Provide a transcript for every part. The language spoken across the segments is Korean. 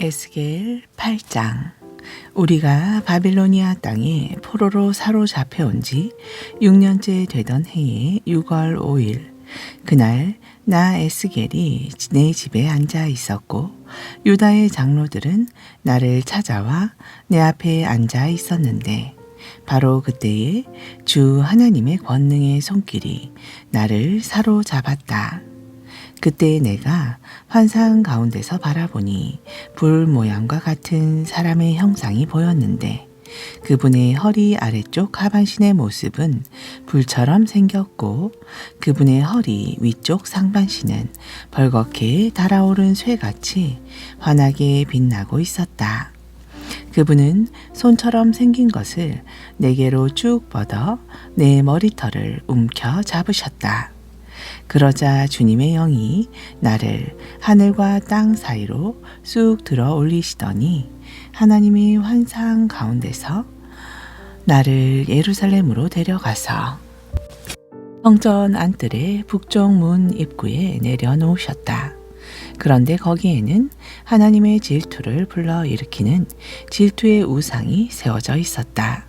에스겔 8장 우리가 바빌로니아 땅에 포로로 사로잡혀 온 지 6년째 되던 해의 6월 5일 그날 나 에스겔이 내 집에 앉아 있었고 유다의 장로들은 나를 찾아와 내 앞에 앉아 있었는데 바로 그때에 주 하나님의 권능의 손길이 나를 사로잡았다. 그때 내가 환상 가운데서 바라보니 불 모양과 같은 사람의 형상이 보였는데 그분의 허리 아래쪽 하반신의 모습은 불처럼 생겼고 그분의 허리 위쪽 상반신은 벌겋게 달아오른 쇠같이 환하게 빛나고 있었다. 그분은 손처럼 생긴 것을 내게로 쭉 뻗어 내 머리털을 움켜 잡으셨다. 그러자 주님의 영이 나를 하늘과 땅 사이로 쑥 들어 올리시더니 하나님의 환상 가운데서 나를 예루살렘으로 데려가서 성전 안뜰의 북쪽 문 입구에 내려놓으셨다. 그런데 거기에는 하나님의 질투를 불러 일으키는 질투의 우상이 세워져 있었다.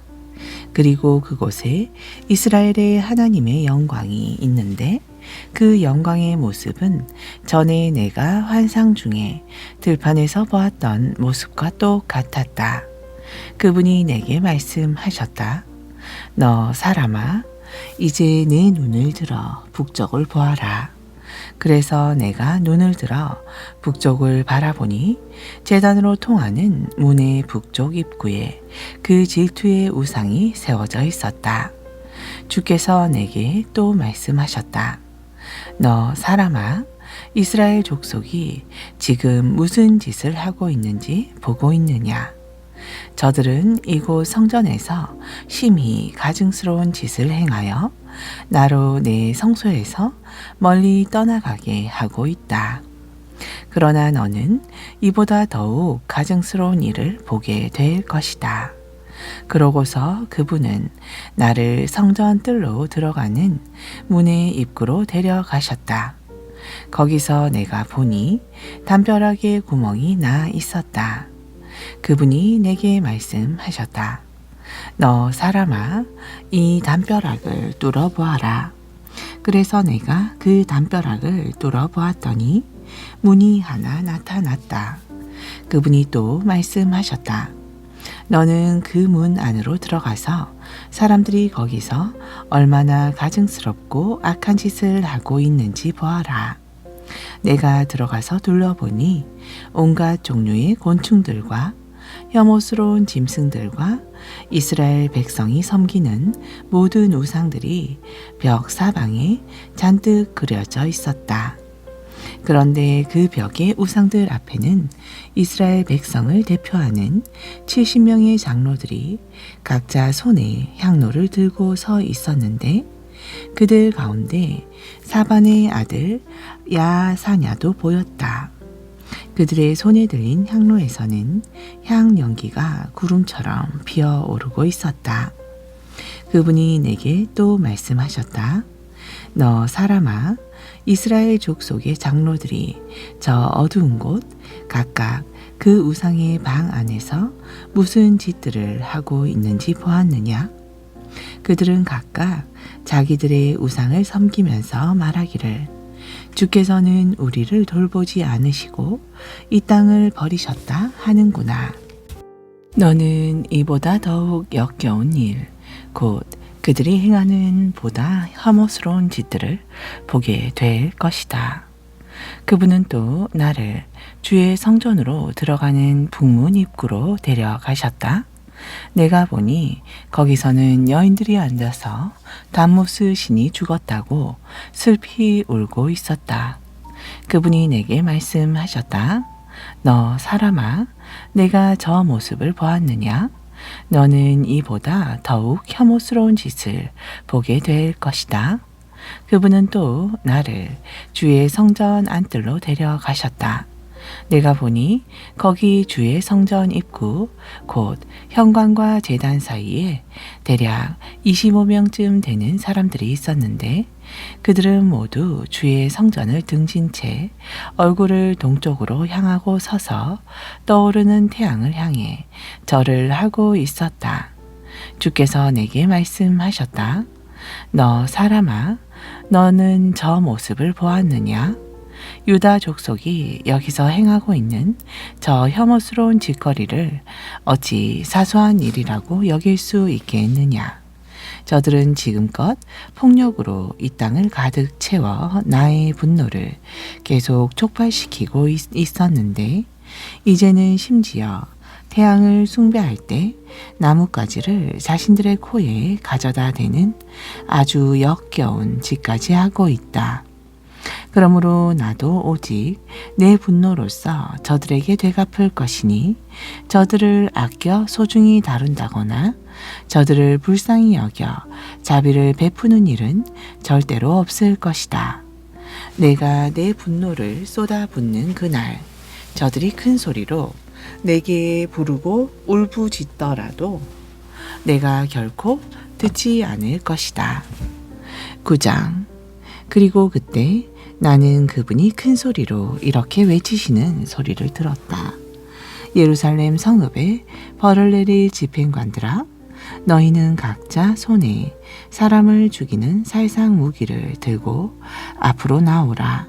그리고 그곳에 이스라엘의 하나님의 영광이 있는데 그 영광의 모습은 전에 내가 환상 중에 들판에서 보았던 모습과 똑같았다. 그분이 내게 말씀하셨다. 너 사람아, 이제 내 눈을 들어 북쪽을 보아라. 그래서 내가 눈을 들어 북쪽을 바라보니 재단으로 통하는 문의 북쪽 입구에 그 질투의 우상이 세워져 있었다. 주께서 내게 또 말씀하셨다. 너 사람아, 이스라엘 족속이 지금 무슨 짓을 하고 있는지 보고 있느냐? 저들은 이곳 성전에서 심히 가증스러운 짓을 행하여 나로 내 성소에서 멀리 떠나가게 하고 있다. 그러나 너는 이보다 더욱 가증스러운 일을 보게 될 것이다. 그러고서 그분은 나를 성전 뜰로 들어가는 문의 입구로 데려가셨다. 거기서 내가 보니 담벼락에 구멍이 나 있었다. 그분이 내게 말씀하셨다. 너 사람아, 이 담벼락을 뚫어 보아라. 그래서 내가 그 담벼락을 뚫어 보았더니 문이 하나 나타났다. 그분이 또 말씀하셨다. 너는 그 문 안으로 들어가서 사람들이 거기서 얼마나 가증스럽고 악한 짓을 하고 있는지 보아라. 내가 들어가서 둘러보니 온갖 종류의 곤충들과 혐오스러운 짐승들과 이스라엘 백성이 섬기는 모든 우상들이 벽 사방에 잔뜩 그려져 있었다. 그런데 그 벽의 우상들 앞에는 이스라엘 백성을 대표하는 70명의 장로들이 각자 손에 향로를 들고 서 있었는데 그들 가운데 사반의 아들 야사냐도 보였다. 그들의 손에 들린 향로에서는 향 연기가 구름처럼 피어 오르고 있었다. 그분이 내게 또 말씀하셨다. 너 사람아, 이스라엘 족속의 장로들이 저 어두운 곳 각각 그 우상의 방 안에서 무슨 짓들을 하고 있는지 보았느냐? 그들은 각각 자기들의 우상을 섬기면서 말하기를 주께서는 우리를 돌보지 않으시고 이 땅을 버리셨다 하는구나. 너는 이보다 더욱 역겨운 일, 곧 그들이 행하는 보다 혐오스러운 짓들을 보게 될 것이다. 그분은 또 나를 주의 성전으로 들어가는 북문 입구로 데려가셨다. 내가 보니 거기서는 여인들이 앉아서 담모스 신이 죽었다고 슬피 울고 있었다. 그분이 내게 말씀하셨다. 너 사람아, 내가 저 모습을 보았느냐? 너는 이보다 더욱 혐오스러운 짓을 보게 될 것이다. 그분은 또 나를 주의 성전 안뜰로 데려가셨다. 내가 보니 거기 주의 성전 입구 곧 현관과 재단 사이에 대략 25명쯤 되는 사람들이 있었는데 그들은 모두 주의 성전을 등진 채 얼굴을 동쪽으로 향하고 서서 떠오르는 태양을 향해 절을 하고 있었다. 주께서 내게 말씀하셨다. 너 사람아, 너는 저 모습을 보았느냐? 유다 족속이 여기서 행하고 있는 저 혐오스러운 짓거리를 어찌 사소한 일이라고 여길 수 있겠느냐? 저들은 지금껏 폭력으로 이 땅을 가득 채워 나의 분노를 계속 촉발시키고 있, 있었는데, 이제는 심지어 태양을 숭배할 때 나뭇가지를 자신들의 코에 가져다 대는 아주 역겨운 짓까지 하고 있다. 그러므로 나도 오직 내 분노로서 저들에게 되갚을 것이니 저들을 아껴 소중히 다룬다거나 저들을 불쌍히 여겨 자비를 베푸는 일은 절대로 없을 것이다. 내가 내 분노를 쏟아붓는 그날 저들이 큰 소리로 내게 부르고 울부짖더라도 내가 결코 듣지 않을 것이다. 9장 그리고 그때 나는 그분이 큰 소리로 이렇게 외치시는 소리를 들었다. 예루살렘 성읍에 벌을 내릴 집행관들아 너희는 각자 손에 사람을 죽이는 살상 무기를 들고 앞으로 나오라.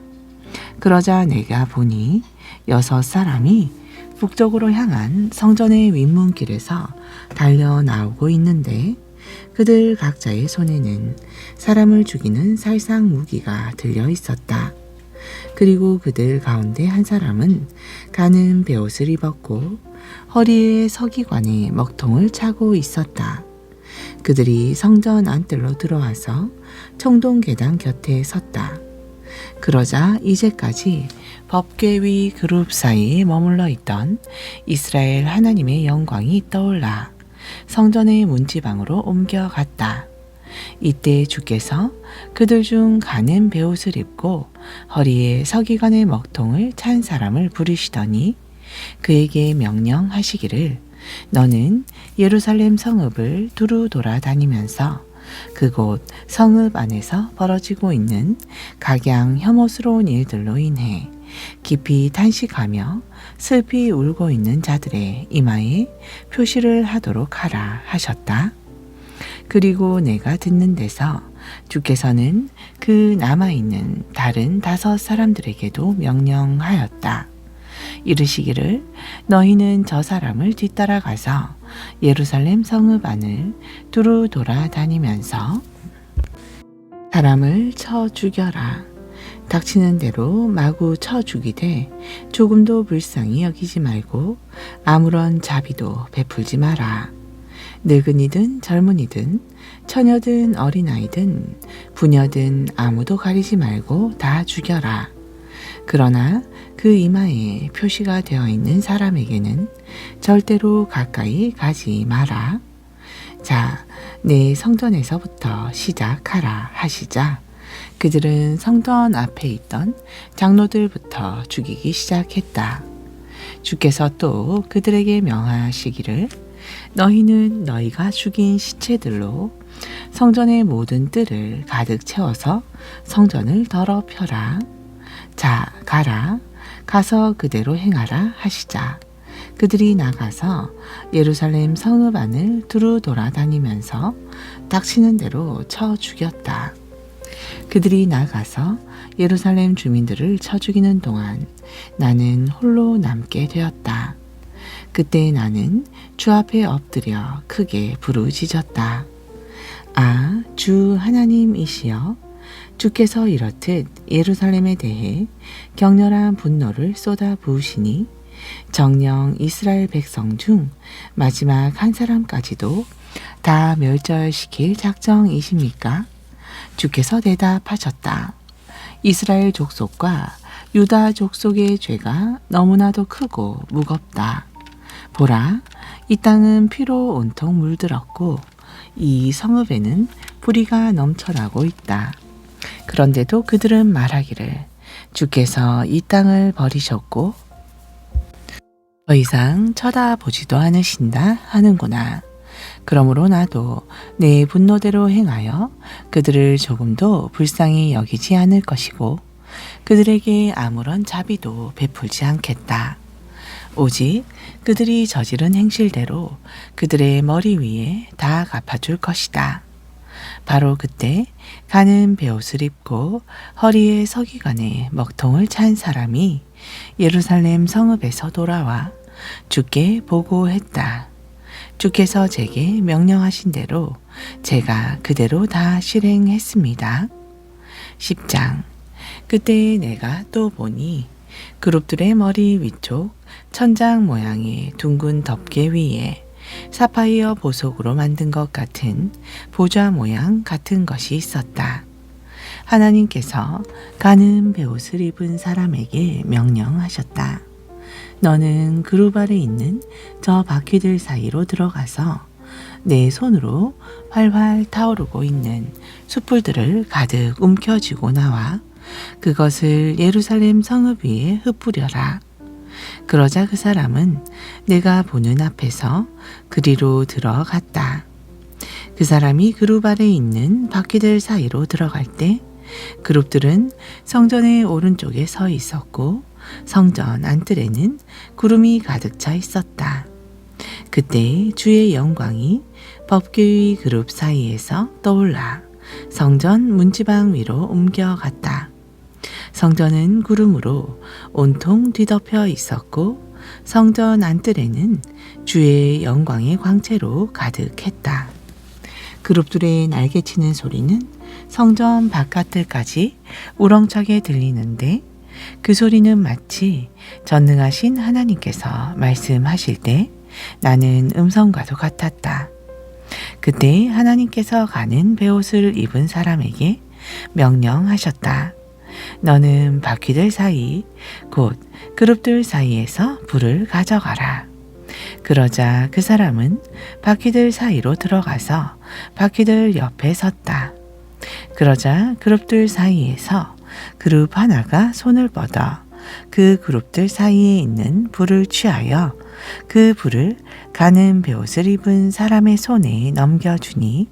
그러자 내가 보니 여섯 사람이 북쪽으로 향한 성전의 윗문길에서 달려 나오고 있는데 그들 각자의 손에는 사람을 죽이는 살상 무기가 들려 있었다. 그리고 그들 가운데 한 사람은 가는 베옷을 입었고 허리에 서기관의 먹통을 차고 있었다. 그들이 성전 안뜰로 들어와서 청동 계단 곁에 섰다. 그러자 이제까지 법궤위 그룹 사이에 머물러 있던 이스라엘 하나님의 영광이 떠올라 성전의 문지방으로 옮겨갔다. 이때 주께서 그들 중 가는 베옷을 입고 허리에 서기관의 먹통을 찬 사람을 부르시더니 그에게 명령하시기를 너는 예루살렘 성읍을 두루 돌아다니면서 그곳 성읍 안에서 벌어지고 있는 각양 혐오스러운 일들로 인해 깊이 탄식하며 슬피 울고 있는 자들의 이마에 표시를 하도록 하라 하셨다. 그리고 내가 듣는 데서 주께서는 그 남아있는 다른 다섯 사람들에게도 명령하였다. 이르시기를 너희는 저 사람을 뒤따라가서 예루살렘 성읍 안을 두루 돌아다니면서 사람을 쳐 죽여라. 닥치는 대로 마구 쳐 죽이되 조금도 불쌍히 여기지 말고 아무런 자비도 베풀지 마라. 늙은이든 젊은이든 처녀든 어린아이든 부녀든 아무도 가리지 말고 다 죽여라. 그러나 그 이마에 표시가 되어 있는 사람에게는 절대로 가까이 가지 마라. 자, 내 성전에서부터 시작하라 하시자 그들은 성전 앞에 있던 장로들부터 죽이기 시작했다. 주께서 또 그들에게 명하시기를 너희는 너희가 죽인 시체들로 성전의 모든 뜰을 가득 채워서 성전을 더럽혀라. 자, 가라. 가서 그대로 행하라 하시자. 그들이 나가서 예루살렘 성읍 안을 두루 돌아다니면서 닥치는 대로 쳐 죽였다. 그들이 나가서 예루살렘 주민들을 쳐 죽이는 동안 나는 홀로 남게 되었다. 그때 나는 주 앞에 엎드려 크게 부르짖었다. 아, 주 하나님이시여. 주께서 이렇듯 예루살렘에 대해 격렬한 분노를 쏟아 부으시니 정령 이스라엘 백성 중 마지막 한 사람까지도 다 멸절시킬 작정이십니까? 주께서 대답하셨다. 이스라엘 족속과 유다 족속의 죄가 너무나도 크고 무겁다. 보라, 이 땅은 피로 온통 물들었고 이 성읍에는 뿌리가 넘쳐나고 있다. 그런데도 그들은 말하기를 주께서 이 땅을 버리셨고 더 이상 쳐다보지도 않으신다 하는구나. 그러므로 나도 내 분노대로 행하여 그들을 조금도 불쌍히 여기지 않을 것이고 그들에게 아무런 자비도 베풀지 않겠다. 오직 그들이 저지른 행실대로 그들의 머리 위에 다 갚아줄 것이다. 바로 그때 가는 베옷을 입고 허리에 서기관에 먹통을 찬 사람이 예루살렘 성읍에서 돌아와 주께 보고했다. 주께서 제게 명령하신 대로 제가 그대로 다 실행했습니다. 10장 그때 내가 또 보니 그룹들의 머리 위쪽 천장 모양의 둥근 덮개 위에 사파이어 보석으로 만든 것 같은 보좌 모양 같은 것이 있었다. 하나님께서 가는 베옷을 입은 사람에게 명령하셨다. 너는 아래 있는 저 바퀴들 사이로 들어가서 내 손으로 활활 타오르고 있는 숯불들을 가득 움켜쥐고 나와 그것을 예루살렘 성읍 위에 흩뿌려라. 그러자 그 사람은 내가 보는 앞에서 그리로 들어갔다. 그 사람이 그룹 아래 있는 바퀴들 사이로 들어갈 때 그룹들은 성전의 오른쪽에 서 있었고 성전 안뜰에는 구름이 가득 차 있었다. 그때 주의 영광이 법궤의 그룹 사이에서 떠올라 성전 문지방 위로 옮겨갔다. 성전은 구름으로 온통 뒤덮여 있었고 성전 안뜰에는 주의 영광의 광채로 가득했다. 그룹들의 날개치는 소리는 성전 바깥들까지 우렁차게 들리는데 그 소리는 마치 전능하신 하나님께서 말씀하실 때 나는 음성과도 같았다. 그때 하나님께서 가는 베옷을 입은 사람에게 명령하셨다. 너는 바퀴들 사이, 곧 그룹들 사이에서 불을 가져가라. 그러자 그 사람은 바퀴들 사이로 들어가서 바퀴들 옆에 섰다. 그러자 그룹들 사이에서 그룹 하나가 손을 뻗어 그 그룹들 사이에 있는 불을 취하여 그 불을 가는 베옷을 입은 사람의 손에 넘겨주니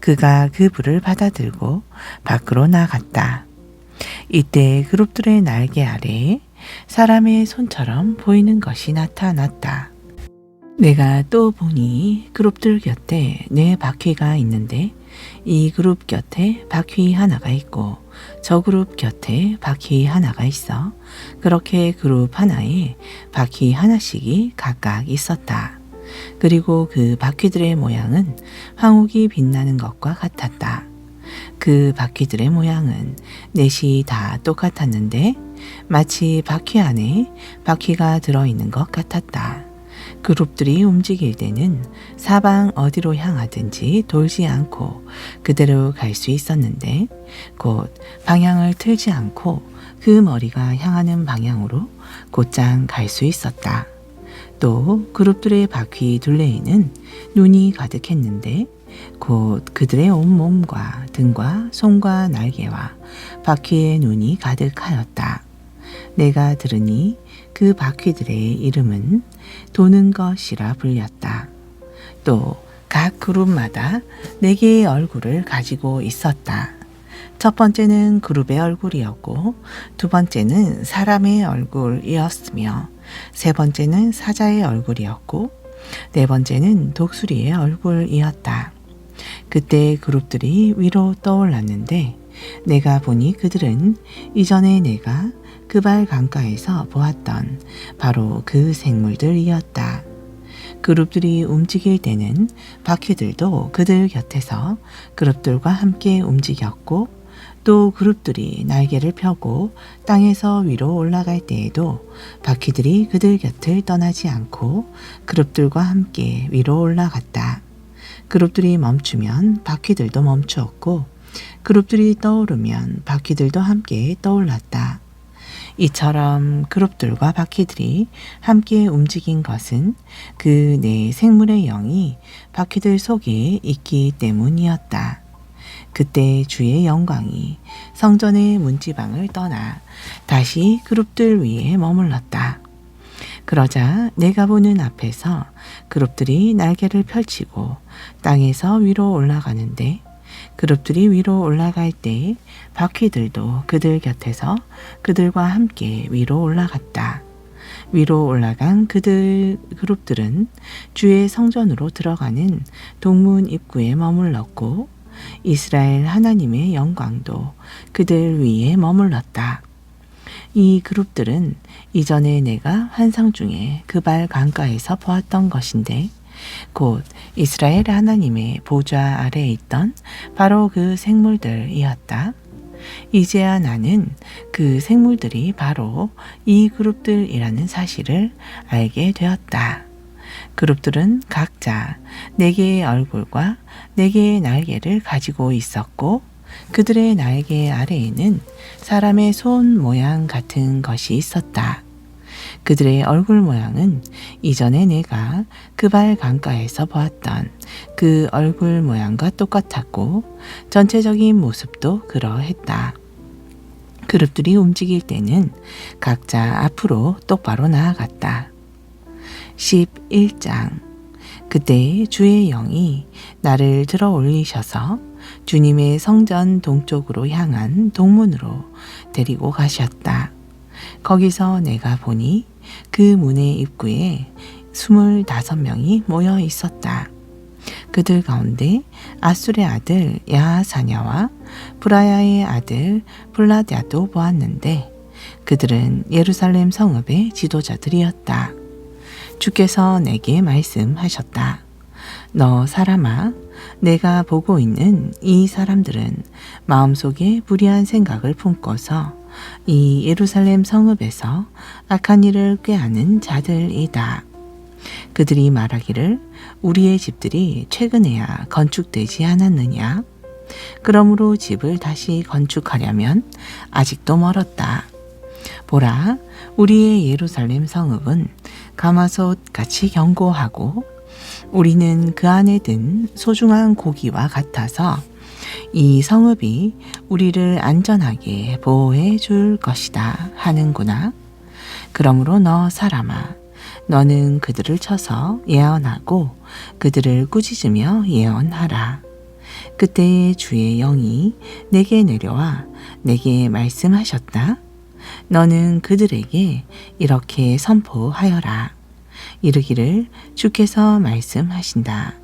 그가 그 불을 받아들고 밖으로 나갔다. 이때 그룹들의 날개 아래에 사람의 손처럼 보이는 것이 나타났다. 내가 또 보니 그룹들 곁에 네 바퀴가 있는데 이 그룹 곁에 바퀴 하나가 있고 저 그룹 곁에 바퀴 하나가 있어 그렇게 그룹 하나에 바퀴 하나씩이 각각 있었다. 그리고 그 바퀴들의 모양은 황옥이 빛나는 것과 같았다. 그 바퀴들의 모양은 넷이 다 똑같았는데 마치 바퀴 안에 바퀴가 들어있는 것 같았다. 그룹들이 움직일 때는 사방 어디로 향하든지 돌지 않고 그대로 갈 수 있었는데 곧 방향을 틀지 않고 그 머리가 향하는 방향으로 곧장 갈 수 있었다. 또 그룹들의 바퀴 둘레에는 눈이 가득했는데 곧 그들의 온몸과 등과 손과 날개와 바퀴의 눈이 가득하였다. 내가 들으니 그 바퀴들의 이름은 도는 것이라 불렸다. 또 각 그룹마다 네 개의 얼굴을 가지고 있었다. 첫 번째는 그룹의 얼굴이었고, 두 번째는 사람의 얼굴이었으며, 세 번째는 사자의 얼굴이었고, 네 번째는 독수리의 얼굴이었다. 그때 그룹들이 위로 떠올랐는데, 내가 보니 그들은 이전에 내가 그발 강가에서 보았던 바로 그 생물들이었다. 그룹들이 움직일 때는 바퀴들도 그들 곁에서 그룹들과 함께 움직였고 또 그룹들이 날개를 펴고 땅에서 위로 올라갈 때에도 바퀴들이 그들 곁을 떠나지 않고 그룹들과 함께 위로 올라갔다. 그룹들이 멈추면 바퀴들도 멈추었고 그룹들이 떠오르면 바퀴들도 함께 떠올랐다. 이처럼 그룹들과 바퀴들이 함께 움직인 것은 그네 생물의 영이 바퀴들 속에 있기 때문이었다. 그때 주의 영광이 성전의 문지방을 떠나 다시 그룹들 위에 머물렀다. 그러자 내가 보는 앞에서 그룹들이 날개를 펼치고 땅에서 위로 올라가는데 그룹들이 위로 올라갈 때 바퀴들도 그들 곁에서 그들과 함께 위로 올라갔다. 위로 올라간 그들 그룹들은 주의 성전으로 들어가는 동문 입구에 머물렀고 이스라엘 하나님의 영광도 그들 위에 머물렀다. 이 그룹들은 이전에 내가 환상 중에 그발 강가에서 보았던 것인데 곧 이스라엘 하나님의 보좌 아래에 있던 바로 그 생물들이었다. 이제야 나는 그 생물들이 바로 이 그룹들이라는 사실을 알게 되었다. 그룹들은 각자 네 개의 얼굴과 네 개의 날개를 가지고 있었고 그들의 날개 아래에는 사람의 손 모양 같은 것이 있었다. 그들의 얼굴 모양은 이전에 내가 그발 강가에서 보았던 그 얼굴 모양과 똑같았고 전체적인 모습도 그러했다. 그룹들이 움직일 때는 각자 앞으로 똑바로 나아갔다. 11장 그때 주의 영이 나를 들어 올리셔서 주님의 성전 동쪽으로 향한 동문으로 데리고 가셨다. 거기서 내가 보니 그 문의 입구에 스물다섯 명이 모여 있었다. 그들 가운데 아술의 아들 야하사냐와 브라야의 아들 블라디아도 보았는데 그들은 예루살렘 성읍의 지도자들이었다. 주께서 내게 말씀하셨다. 너 사람아, 내가 보고 있는 이 사람들은 마음속에 불의한 생각을 품고서 이 예루살렘 성읍에서 악한 일을 꾀하는 자들이다. 그들이 말하기를 우리의 집들이 최근에야 건축되지 않았느냐? 그러므로 집을 다시 건축하려면 아직도 멀었다. 보라, 우리의 예루살렘 성읍은 가마솥 같이 견고하고 우리는 그 안에 든 소중한 고기와 같아서 이 성읍이 우리를 안전하게 보호해 줄 것이다 하는구나. 그러므로 너 사람아, 너는 그들을 쳐서 예언하고 그들을 꾸짖으며 예언하라. 그때 주의 영이 내게 내려와 내게 말씀하셨다. 너는 그들에게 이렇게 선포하여라. 이르기를 주께서 말씀하신다.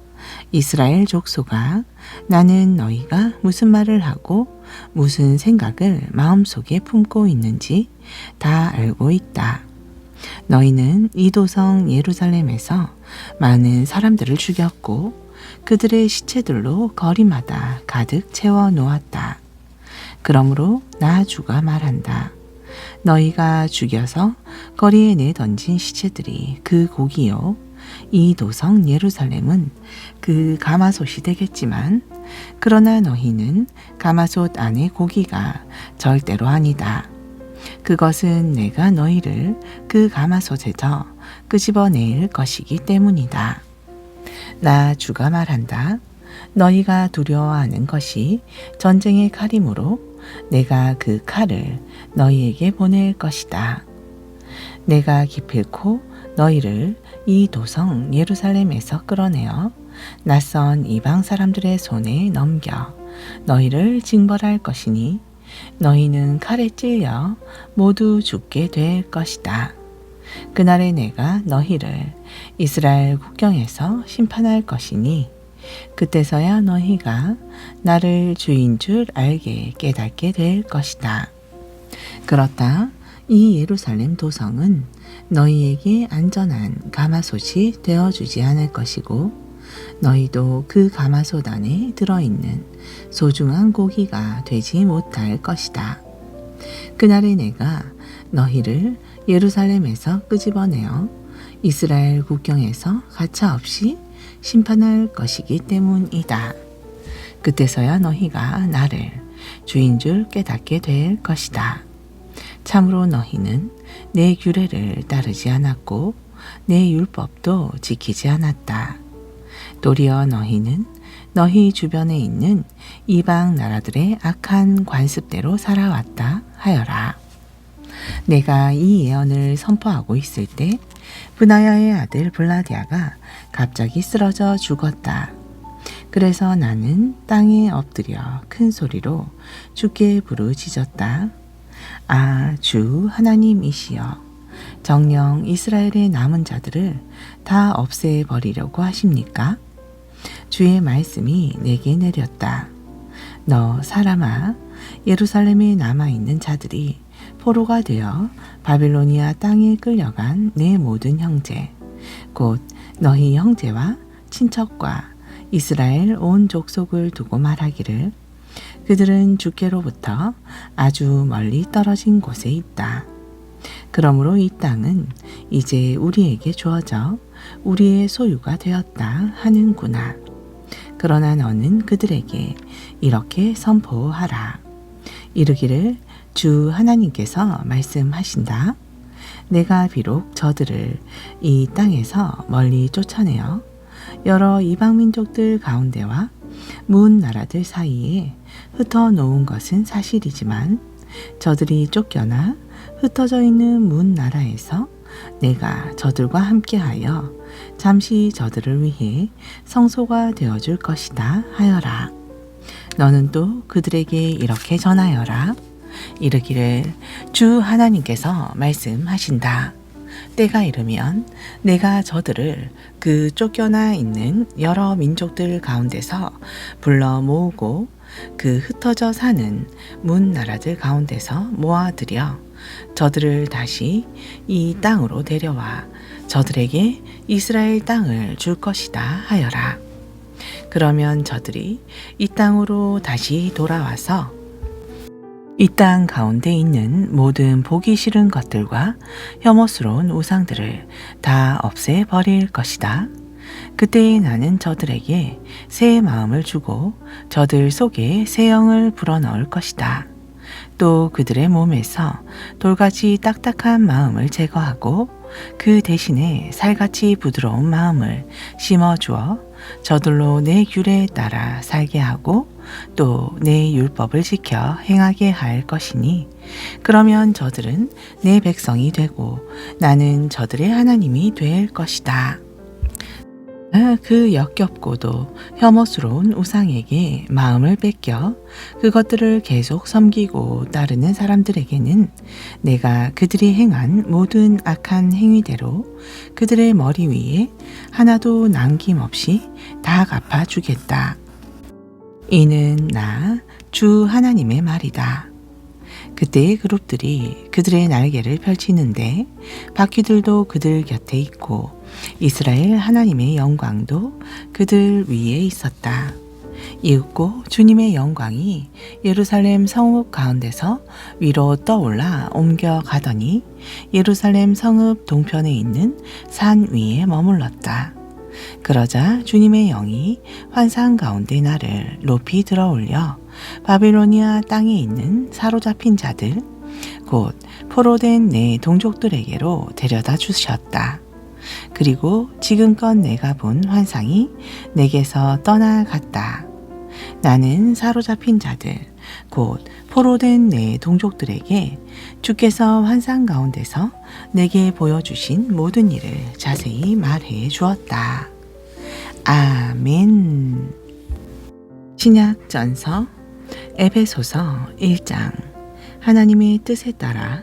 이스라엘 족속아, 나는 너희가 무슨 말을 하고 무슨 생각을 마음속에 품고 있는지 다 알고 있다. 너희는 이도성 예루살렘에서 많은 사람들을 죽였고 그들의 시체들로 거리마다 가득 채워 놓았다. 그러므로 나 주가 말한다. 너희가 죽여서 거리에 내 던진 시체들이 그 고기요. 이 도성 예루살렘은 그 가마솥이 되겠지만 그러나 너희는 가마솥 안의 고기가 절대로 아니다. 그것은 내가 너희를 그 가마솥에서 끄집어낼 것이기 때문이다. 나 주가 말한다. 너희가 두려워하는 것이 전쟁의 칼이므로 내가 그 칼을 너희에게 보낼 것이다. 내가 기필코 너희를 이 도성 예루살렘에서 끌어내어 낯선 이방 사람들의 손에 넘겨 너희를 징벌할 것이니 너희는 칼에 찔려 모두 죽게 될 것이다. 그날에 내가 너희를 이스라엘 국경에서 심판할 것이니 그때서야 너희가 나를 주인 줄 알게 깨닫게 될 것이다. 그렇다. 이 예루살렘 도성은 너희에게 안전한 가마솥이 되어주지 않을 것이고 너희도 그 가마솥 안에 들어있는 소중한 고기가 되지 못할 것이다. 그날에 내가 너희를 예루살렘에서 끄집어내어 이스라엘 국경에서 가차없이 심판할 것이기 때문이다. 그때서야 너희가 나를 주인 줄 깨닫게 될 것이다. 참으로 너희는 내 규례를 따르지 않았고 내 율법도 지키지 않았다. 도리어 너희는 너희 주변에 있는 이방 나라들의 악한 관습대로 살아왔다 하여라. 내가 이 예언을 선포하고 있을 때 브나야의 아들 블라디아가 갑자기 쓰러져 죽었다. 그래서 나는 땅에 엎드려 큰 소리로 주께 부르짖었다. 아, 주 하나님이시여. 정령 이스라엘의 남은 자들을 다 없애 버리려고 하십니까? 주의 말씀이 내게 내렸다. 너 사람아, 예루살렘에 남아 있는 자들이 포로가 되어 바빌로니아 땅에 끌려간 내 모든 형제, 곧 너희 형제와 친척과 이스라엘 온 족속을 두고 말하기를 그들은 주께로부터 아주 멀리 떨어진 곳에 있다. 그러므로 이 땅은 이제 우리에게 주어져 우리의 소유가 되었다 하는구나. 그러나 너는 그들에게 이렇게 선포하라. 이르기를 주 하나님께서 말씀하신다. 내가 비록 저들을 이 땅에서 멀리 쫓아내어 여러 이방 민족들 가운데와 문 나라들 사이에 흩어 놓은 것은 사실이지만 저들이 쫓겨나 흩어져 있는 문 나라에서 내가 저들과 함께하여 잠시 저들을 위해 성소가 되어줄 것이다 하여라. 너는 또 그들에게 이렇게 전하여라. 이르기를 주 하나님께서 말씀하신다. 때가 이르면 내가 저들을 그 쫓겨나 있는 여러 민족들 가운데서 불러 모으고 그 흩어져 사는 문 나라들 가운데서 모아들여 저들을 다시 이 땅으로 데려와 저들에게 이스라엘 땅을 줄 것이다 하여라. 그러면 저들이 이 땅으로 다시 돌아와서 이 땅 가운데 있는 모든 보기 싫은 것들과 혐오스러운 우상들을 다 없애 버릴 것이다. 그때 나는 저들에게 새 마음을 주고 저들 속에 새 영을 불어넣을 것이다. 또 그들의 몸에서 돌같이 딱딱한 마음을 제거하고 그 대신에 살같이 부드러운 마음을 심어 주어 저들로 내 규례에 따라 살게 하고 또 내 율법을 지켜 행하게 할 것이니 그러면 저들은 내 백성이 되고 나는 저들의 하나님이 될 것이다. 아, 그 역겹고도 혐오스러운 우상에게 마음을 뺏겨 그것들을 계속 섬기고 따르는 사람들에게는 내가 그들이 행한 모든 악한 행위대로 그들의 머리 위에 하나도 남김없이 다 갚아주겠다. 이는 나 주 하나님의 말이다. 그때의 그룹들이 그들의 날개를 펼치는데 바퀴들도 그들 곁에 있고 이스라엘 하나님의 영광도 그들 위에 있었다. 이윽고 주님의 영광이 예루살렘 성읍 가운데서 위로 떠올라 옮겨가더니 예루살렘 성읍 동편에 있는 산 위에 머물렀다. 그러자 주님의 영이 환상 가운데 나를 높이 들어 올려 바빌로니아 땅에 있는 사로잡힌 자들, 곧 포로된 내 동족들에게로 데려다 주셨다. 그리고 지금껏 내가 본 환상이 내게서 떠나갔다. 나는 사로잡힌 자들, 곧 포로된 내 동족들에게 주께서 환상 가운데서 내게 보여주신 모든 일을 자세히 말해 주었다. 아멘. 신약 전서 에베소서 1장 하나님의 뜻에 따라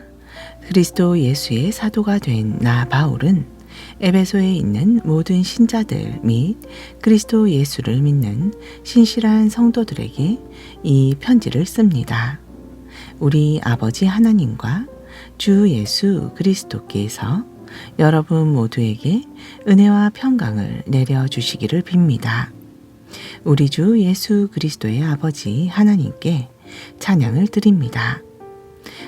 그리스도 예수의 사도가 된 나 바울은 에베소에 있는 모든 신자들 및 그리스도 예수를 믿는 신실한 성도들에게 이 편지를 씁니다. 우리 아버지 하나님과 주 예수 그리스도께서 여러분 모두에게 은혜와 평강을 내려 주시기를 빕니다. 우리 주 예수 그리스도의 아버지 하나님께 찬양을 드립니다.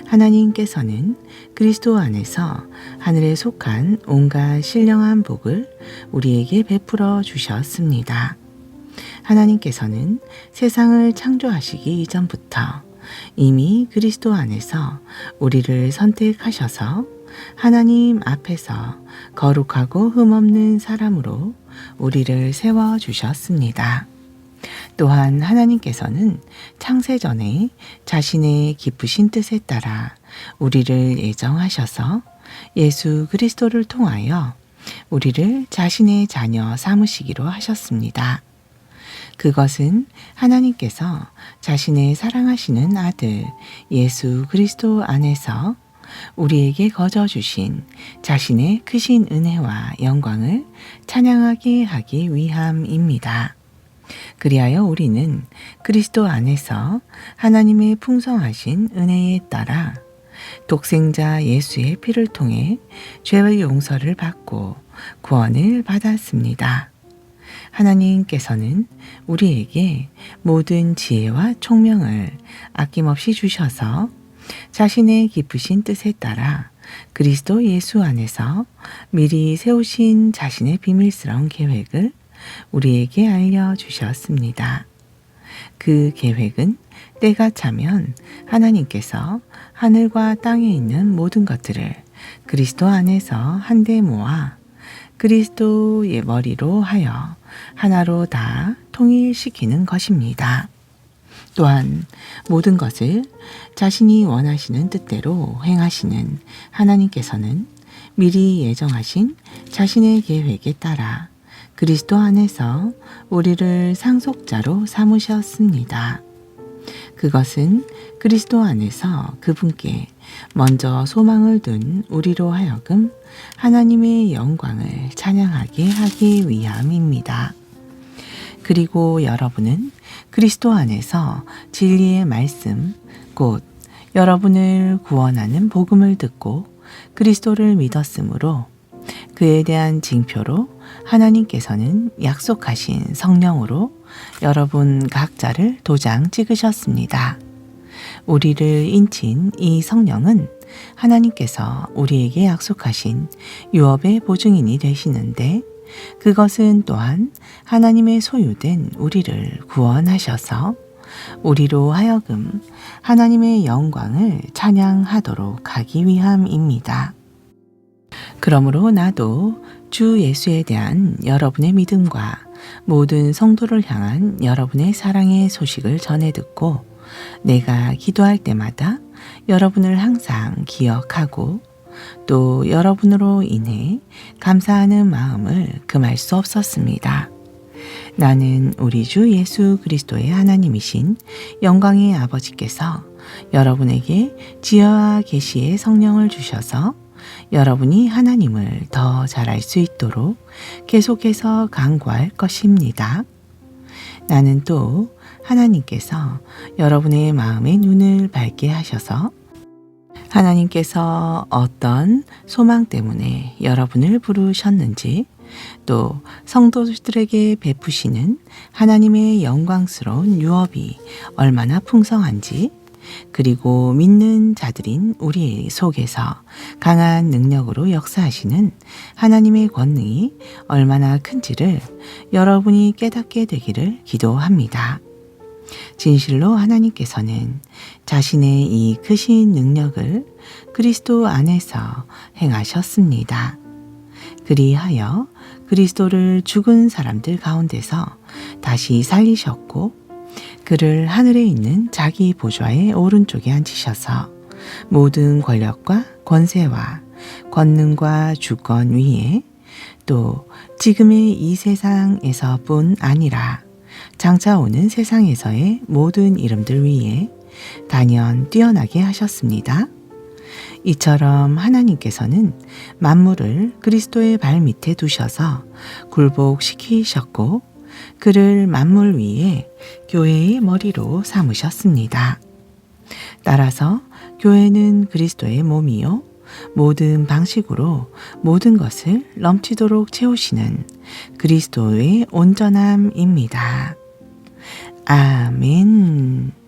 하나님께서는 그리스도 안에서 하늘에 속한 온갖 신령한 복을 우리에게 베풀어 주셨습니다. 하나님께서는 세상을 창조하시기 이전부터 이미 그리스도 안에서 우리를 선택하셔서 하나님 앞에서 거룩하고 흠없는 사람으로 우리를 세워 주셨습니다. 또한 하나님께서는 창세전에 자신의 기쁘신 뜻에 따라 우리를 예정하셔서 예수 그리스도를 통하여 우리를 자신의 자녀 삼으시기로 하셨습니다. 그것은 하나님께서 자신의 사랑하시는 아들 예수 그리스도 안에서 우리에게 거저 주신 자신의 크신 은혜와 영광을 찬양하게 하기 위함입니다. 그리하여 우리는 그리스도 안에서 하나님의 풍성하신 은혜에 따라 독생자 예수의 피를 통해 죄의 용서를 받고 구원을 받았습니다. 하나님께서는 우리에게 모든 지혜와 총명을 아낌없이 주셔서 자신의 깊으신 뜻에 따라 그리스도 예수 안에서 미리 세우신 자신의 비밀스러운 계획을 우리에게 알려주셨습니다. 그 계획은 때가 차면 하나님께서 하늘과 땅에 있는 모든 것들을 그리스도 안에서 한데 모아 그리스도의 머리로 하여 하나로 다 통일시키는 것입니다. 또한 모든 것을 자신이 원하시는 뜻대로 행하시는 하나님께서는 미리 예정하신 자신의 계획에 따라 그리스도 안에서 우리를 상속자로 삼으셨습니다. 그것은 그리스도 안에서 그분께 먼저 소망을 둔 우리로 하여금 하나님의 영광을 찬양하게 하기 위함입니다. 그리고 여러분은 그리스도 안에서 진리의 말씀, 곧 여러분을 구원하는 복음을 듣고 그리스도를 믿었으므로 그에 대한 징표로 하나님께서는 약속하신 성령으로 여러분 각자를 도장 찍으셨습니다. 우리를 인친 이 성령은 하나님께서 우리에게 약속하신 유업의 보증인이 되시는데 그것은 또한 하나님의 소유된 우리를 구원하셔서 우리로 하여금 하나님의 영광을 찬양하도록 하기 위함입니다. 그러므로 나도 주 예수에 대한 여러분의 믿음과 모든 성도를 향한 여러분의 사랑의 소식을 전해 듣고 내가 기도할 때마다 여러분을 항상 기억하고 또 여러분으로 인해 감사하는 마음을 금할 수 없었습니다. 나는 우리 주 예수 그리스도의 하나님이신 영광의 아버지께서 여러분에게 지혜와 계시의 성령을 주셔서 여러분이 하나님을 더 잘 알 수 있도록 계속해서 강구할 것입니다. 나는 또 하나님께서 여러분의 마음의 눈을 밝게 하셔서 하나님께서 어떤 소망 때문에 여러분을 부르셨는지 또 성도들에게 베푸시는 하나님의 영광스러운 유업이 얼마나 풍성한지 그리고 믿는 자들인 우리 속에서 강한 능력으로 역사하시는 하나님의 권능이 얼마나 큰지를 여러분이 깨닫게 되기를 기도합니다. 진실로 하나님께서는 자신의 이 크신 능력을 그리스도 안에서 행하셨습니다. 그리하여 그리스도를 죽은 사람들 가운데서 다시 살리셨고 그를 하늘에 있는 자기 보좌의 오른쪽에 앉히셔서 모든 권력과 권세와 권능과 주권 위에 또 지금의 이 세상에서뿐 아니라 장차 오는 세상에서의 모든 이름들 위에 단연 뛰어나게 하셨습니다. 이처럼 하나님께서는 만물을 그리스도의 발 밑에 두셔서 굴복시키셨고 그를 만물 위에 교회의 머리로 삼으셨습니다. 따라서 교회는 그리스도의 몸이요. 모든 방식으로 모든 것을 넘치도록 채우시는 그리스도의 온전함입니다. 아멘.